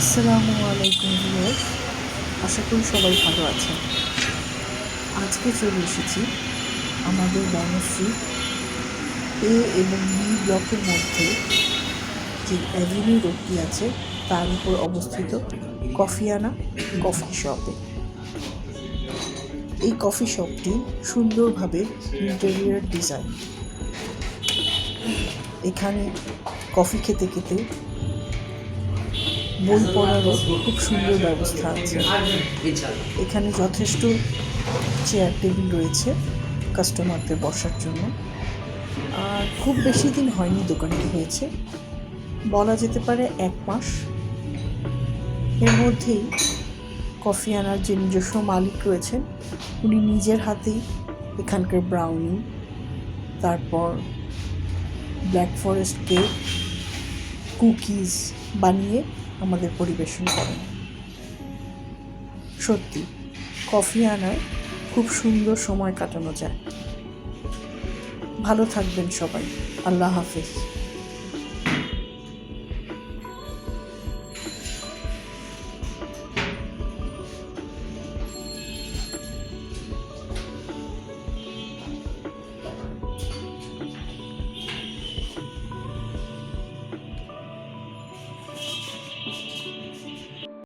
আসসালামু আলাইকুম ভিউয়ার্স, আশা করি সবাই ভালো আছেন। আজকে চলে এসেছি আমাদের বনশ্রী এ এবং বি ব্লকের মধ্যে যে অ্যাভিনিউ রোডটি আছে, তার উপর অবস্থিত কফিয়ানা কফি শপে। এই কফি শপটি সুন্দরভাবে ইন্টেরিয়ার ডিজাইন। এখানে কফি খেতে খেতে বই পড়ারও খুব সুন্দর ব্যবস্থা আছে। এখানে যথেষ্ট চেয়ার টেবিল রয়েছে কাস্টমারদের বসার জন্য। আর খুব বেশি দিন হয়নি দোকানটি হয়েছে। বলা যেতে পারে এক মাস। এর মধ্যেই কফি আনার যে নিজস্ব মালিক রয়েছেন, উনি নিজের হাতেই এখানকার ব্রাউনি তারপর ব্ল্যাক ফরেস্ট কেক কুকিজ বানিয়ে আমাদের পরিবেশন করেন সত্যি, কফি আনায় খুব সুন্দর সময় কাটানো যায়। ভালো থাকবেন সবাই। আল্লাহ হাফিজ।